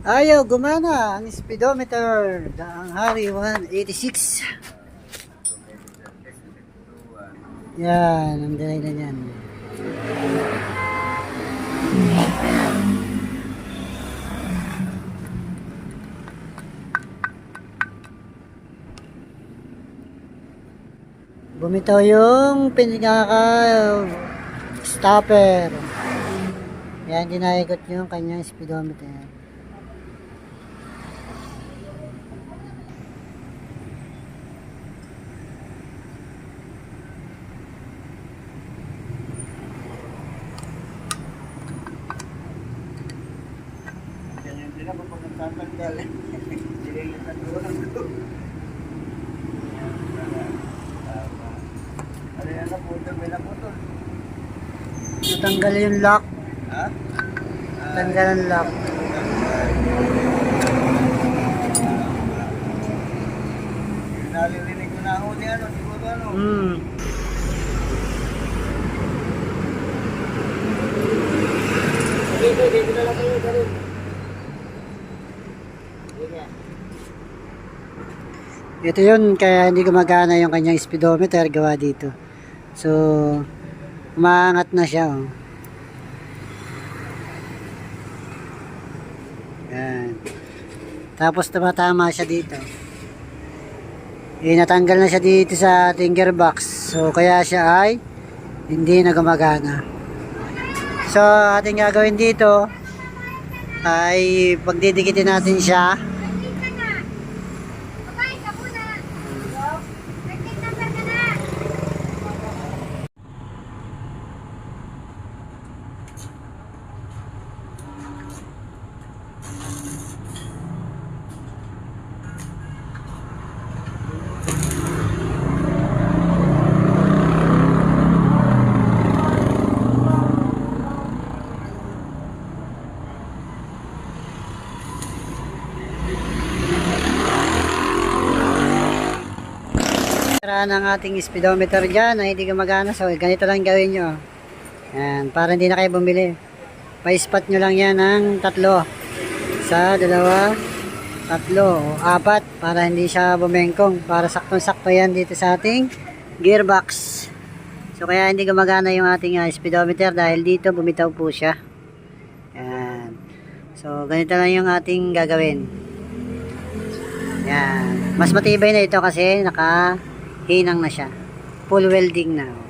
Ayaw, gumana ang speedometer. Daang hari 186. Yan, ang delay na yan. Bumitaw yung pinaka stopper. Yan, dinaikot yung kanyang speedometer. Ganyan din ako pag nagtatanggal. Nililitan ko lang ito. Ano yan na putol? May naputol. Natanggal yung lock. Ha? Tanggal ang lock. Nalilinig ko na ako ni ano, siguro ano. Hmm. Dito, dito na lang kayo. Ito yun, kaya hindi gumagana yung kanyang speedometer gawa dito. So, umaangat na siya. Oh. Yan. Tapos tumatama siya dito. Eh, natanggal na siya dito sa ating gearbox. So, kaya siya ay hindi na gumagana. So, ating gagawin dito ay pagdidikitin natin siya. Sira ng ating speedometer dyan na hindi gumagana. So, ganito lang gawin nyo. Yan, para hindi na kayo bumili. Pa-spot nyo lang yan ng tatlo. Sa dalawa, tatlo, o apat, para hindi siya bumengkong. Para saktong-sakto yan dito sa ating gearbox. So, kaya hindi gumagana yung ating ah, speedometer dahil dito bumitaw po siya. Yan. So, ganito lang yung ating gagawin. Yan. Mas matibay na ito kasi naka hinang na siya. Full welding na.